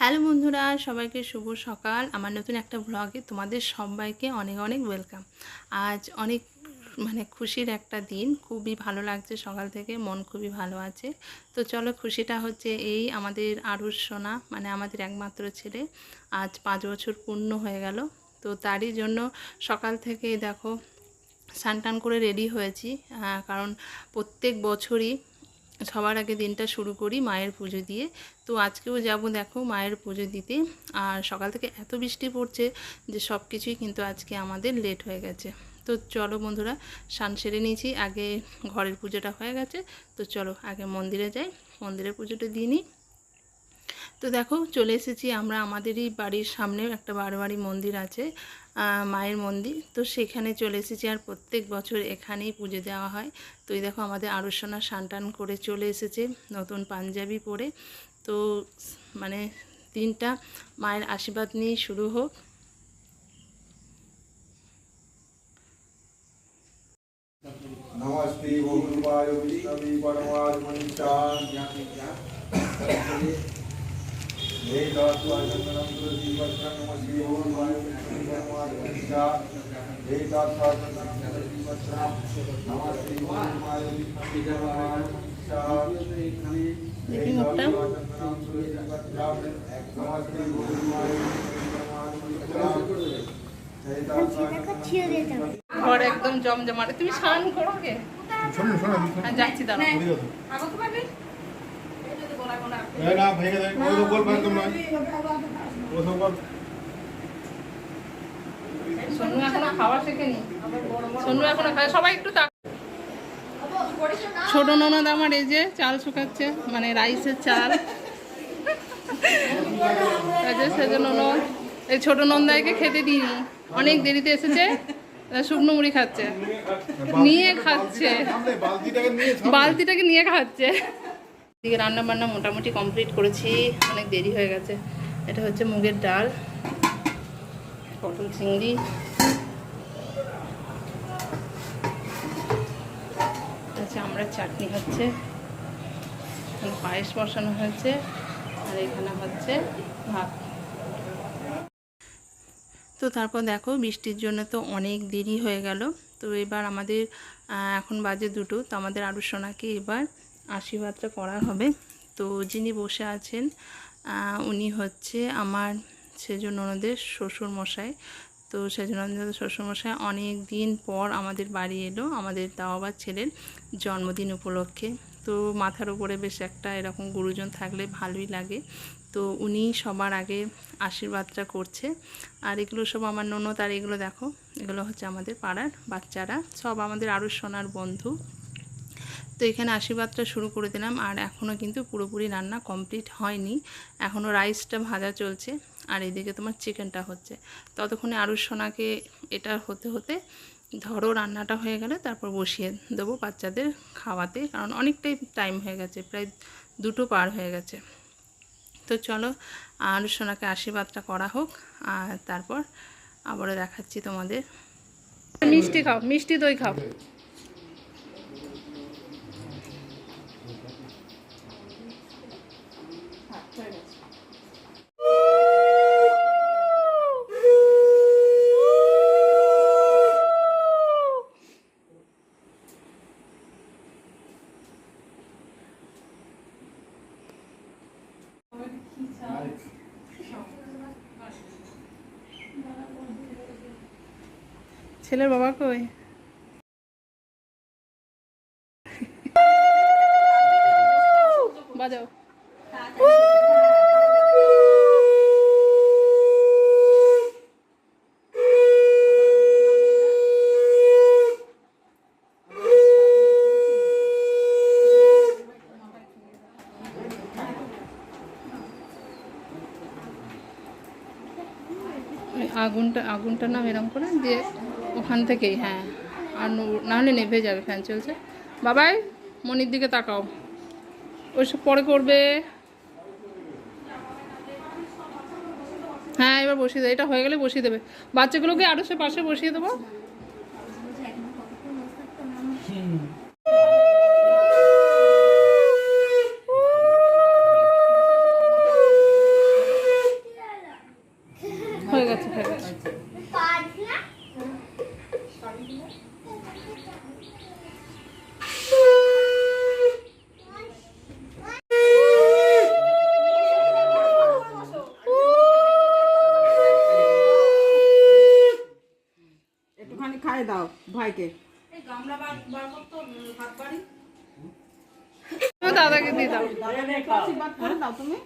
Hello বন্ধুরা, সবাইকে শুভ সকাল। আমার নতুন একটা ব্লগে তোমাদের সবাইকে অনেক অনেক ওয়েলকাম আজ অনেক মানে খুশির একটা দিন। খুবই ভালো লাগছে সকাল থেকে, মন খুবই ভালো আছে। তো চলো খুশিটা হচ্ছে এই আমাদের আরুষ সোনা মানে আমাদের একমাত্র ছেলে, আজ পাঁচ বছর পূর্ণ হয়ে গেল। তো তারই জন্য সকাল থেকে দেখো স্নান করে রেডি হয়েছি। কারণ প্রত্যেক বছরই সবার আগে দিনটা শুরু করি মায়ের পুজো দিয়ে। তো আজকেও যাব দেখো মায়ের পুজো দিতে। আর সকাল থেকে এত বৃষ্টি পড়ছে যে সব কিছুই কিন্তু আজকে আমাদের লেট হয়ে গেছে। তো চলো বন্ধুরা সান সেরে নিয়েছি। আগে ঘরের পুজোটা হয়ে গেছে। তো চলো আগে মন্দিরে যাই। মন্দিরের পুজোটা দিয়ে নিই। তো দেখো চলে এসেছি আমরা, আমাদেরই বাড়ির সামনে একটা বারোয়ারি মন্দির আছে মায়ের মন্দির। তো সেখানে চলে এসেছি আর প্রত্যেক বছর এখানেই পুজো দেওয়া হয়। তো এই দেখো আমাদের আরসনা সানটান করে চলে এসেছে, নতুন পাঞ্জাবি পরে। তো মানে দিনটা মায়ের আশীর্বাদ নিয়ে শুরু হোক। নমস্তে भगवाय विष्णवे परमात्मनिष्ठान् हे दातु आचन्दनं तुलसी वस्त्रं नमस्ते भगवाय विष्णवे परमात्मनिष्ठान् हे दातु आचन्दनं तुलसी वस्त्रं नमस्ते भगवाय विष्णवे परमात्मनिष्ठान् हे दातु आचन्दनं तुलसी वस्त्रं नमस्ते भगवाय विष्णवे परमात्मनिष्ठान् हे दातु आचन्दनं ঘর একদম জমজমাটে তুমি স্নান করো গে শোনো শোনো হ্যাঁ, যাচ্ছি দাঁড়া না ভেঙে দেয়। ওই গোল একদম নয় ও সব সোনু এখনও খাওয়া শেখেনি। সোনু এখনও খায়। সবাই একটু ছোট ননদ আমার এই যে চাল শুকাচ্ছে মানে রাইসের চাল। এই যে সেজন্য ননদ এই ছোট নন্দাইকে খেতে দিইনি। অনেক দেরিতে এসেছে শুকনো মুড়ি খাচ্ছে। নিয়ে খাচ্ছে। বালতিটাকে নিয়ে খাচ্ছে। এদিকে রান্না বান্না মোটামুটি কমপ্লিট করেছি, অনেক দেরি হয়ে গেছে। এটা হচ্ছে মুগের ডাল, পটল চিংড়ি। আচ্ছা আমরা চাটনি হচ্ছে পায়েস বসানো হয়েছে, আর এখানে হচ্ছে ভাত। তো তারপর দেখো, বৃষ্টির জন্য তো অনেক দেরি হয়ে গেল। তো এবার আমাদের এখন বাজে দুটো, তো আমাদের আরু সোনাকে এবার আশীর্বাদটা করা হবে। তো যিনি বসে আছেন উনি হচ্ছে আমার সেজন ননদের শ্বশুর মশাই তো সেজন ননদের শ্বশুর মশাই অনেক দিন পর আমাদের বাড়ি এলো, আমাদের তাও আবার ছেলের জন্মদিন উপলক্ষে। তো মাথার উপরে বেশ একটা এরকম গুরুজন থাকলে ভালোই লাগে। তো উনি সবার আগে আশীর্বাদটা করছে। আর এগুলো সব আমার ননদ, আর এগুলো দেখো, এগুলো হচ্ছে আমাদের পাড়ার বাচ্চারা। সব আমাদের আরও সোনার বন্ধু। তো এখানে আশীর্বাদটা শুরু করে দিলাম। আর এখনও কিন্তু পুরোপুরি রান্না কমপ্লিট হয়নি। এখনও রাইসটা ভাজা চলছে। আর এদিকে তোমার চিকেনটা হচ্ছে। ততক্ষণে আরও সোনাকে এটা হতে হতে ধরো রান্নাটা হয়ে গেলে তারপর বসিয়ে দেবো বাচ্চাদের খাওয়াতে। কারণ অনেকটাই টাইম হয়ে গেছে, প্রায় দুটো পার হয়ে গেছে। তো চলো আর সোনাকে আশীর্বাদটা করা হোক। আর তারপর আবারও দেখাচ্ছি তোমাদের। মিষ্টি খাও, মিষ্টি দই খাও। ছেলের বাবা কই বাজাও ওই আগুনটা আগুনটা নাম এরম করে দিয়ে ওখান থেকেই হ্যাঁ। আর নো- নাহলে নেভে যাবে ফ্যান চলছে। বাবাই মনির দিকে তাকাও। ওইসব পরে করবে। হ্যাঁ এবার বসিয়ে দেবে। এটা হয়ে গেলে বসিয়ে দেবে। বাচ্চাগুলোকে আরও সে পাশে বসিয়ে দেবো। খাই দাও ভাইকে। দাদাকে দিয়ে দাও। করে দাও তুমি।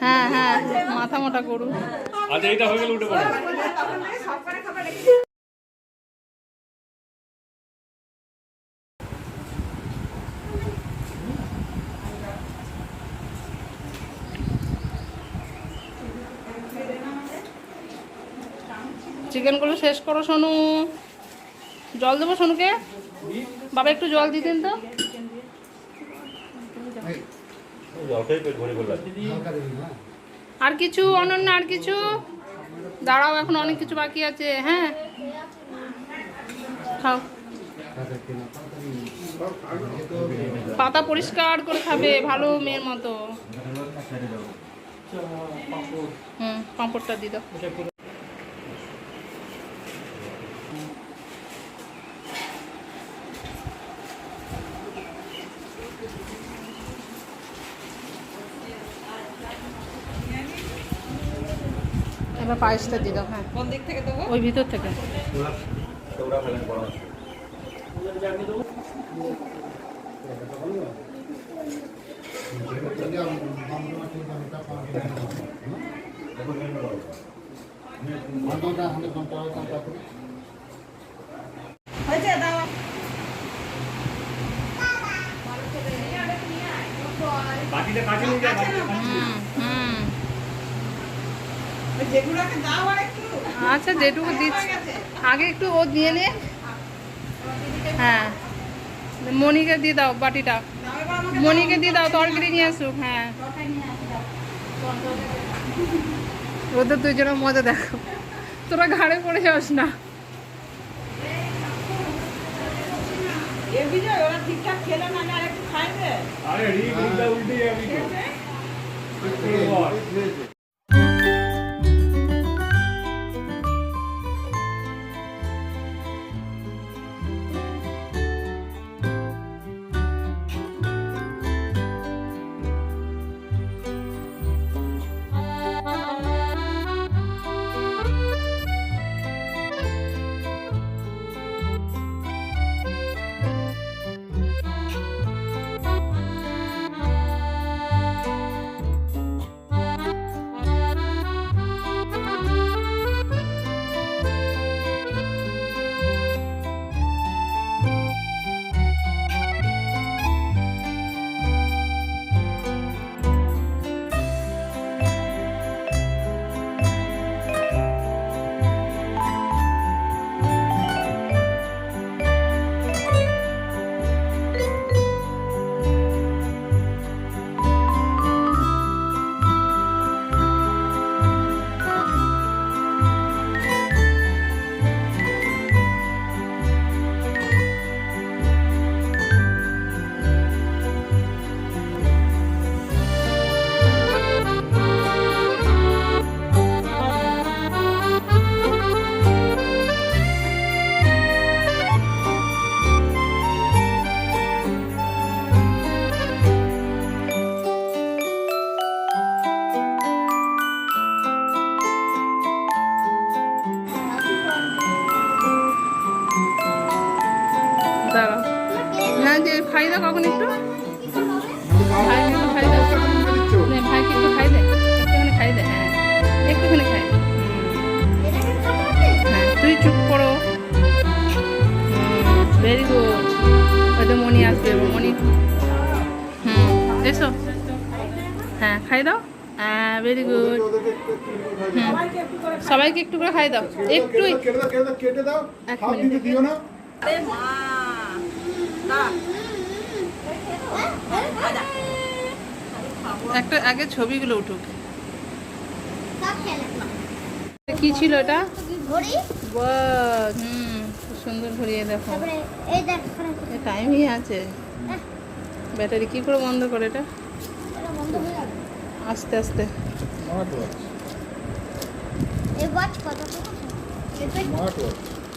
হ্যাঁ হ্যাঁ মাথা মোটা করুন। আচ্ছা এইটা হয়ে গেলে উঠে পড়বে চিকেনগুলো শেষ করো, সোনু। জল দেবো সোনুকে? বাবা, একটু জল দিতেন তো। আর কিছু, অনন্য, আর কিছু? দাঁড়াও, এখন অনেক কিছু বাকি আছে হ্যাঁ? পাতা পরিষ্কার করে খাবে, ভালো মেয়ের মতো। হুম, পাঁপড়টা দিয়ে দাও। এবার পায়েসটা দিয়ে দাও হ্যাঁ। কোন দিক থেকে দেবো? ওই ভিতর থেকে। হয়েছে? দাও। বাকিটা কাছে নিয়ে যায় বাকিটা কাছে হুম হুম ওই যেগুলোকে দাও আর একটু আচ্ছা যেটুকু দিচ্ছি। আগে একটু ও দিয়ে নে। হ্যাঁ। মনিকে দিয়ে দাও বাটিটা। মনিকে দিয়ে দাও তরকারি নিয়ে আসুক হ্যাঁ। ওদের দুজনের মজা দেখো। তোরা ঘাড়ে পড়ে যাস না। আরে উল্টে যাবি। কখন একটু? ভাইকে একটু খাই দাও ভাইকে একটু। খাই দে একটুখানি খাই দে হ্যাঁ একটুখানি খাই। হ্যাঁ তুই চুপ করো। ভেরি গুড হয়তো মনি আসবে মনি। হুম এসো। হ্যাঁ খাই দাও। হ্যাঁ ভেরি গুড হুম সবাইকে একটু করে খাই দাও। একটুই। কেটে দাও কেটে দাও কেটে দাও এক মিনিট। দিও না। মা একটা আগে ছবিগুলো উঠুক। কি ছিল এটা? ঘড়ি? হুম খুব সুন্দর ঘুরিয়ে দেখো। টাইমই আছে। ব্যাটারি কি করে বন্ধ করে এটা? এটা বন্ধ হয়ে যাবে। আস্তে আস্তে।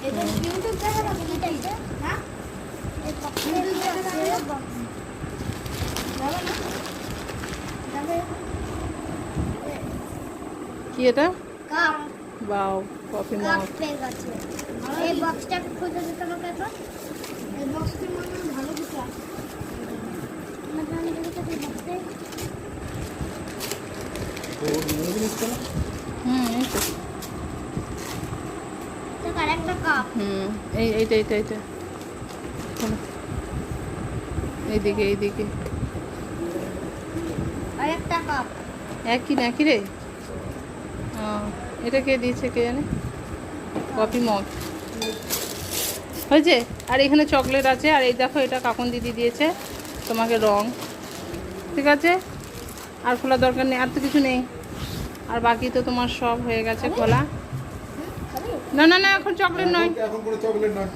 এটা কি এটা? কাপ। বাও কফি কাপ মগ পেয়ে গেছে। এই বক্সটা খুঁজে দিতে আমাকে এখন এই বক্সটার মধ্যে ভালো কিছু আছে। আমার জানি দেখতে এই বক্সে একই না একই রে? ও, এটা কে দিয়েছে কে জানে? Coffee mug. হয়েছে? আর এখানে চকলেট আছে আর এই দেখো এটা কাকন দিদি দিয়েছে তোমাকে রং। ঠিক আছে? আর খোলা দরকার নেই আর তো কিছু নেই। আর বাকি তো তোমার সব হয়ে গেছে খোলা। না না না এখন চকলেট নয়। এখন কোনো চকলেট নয়।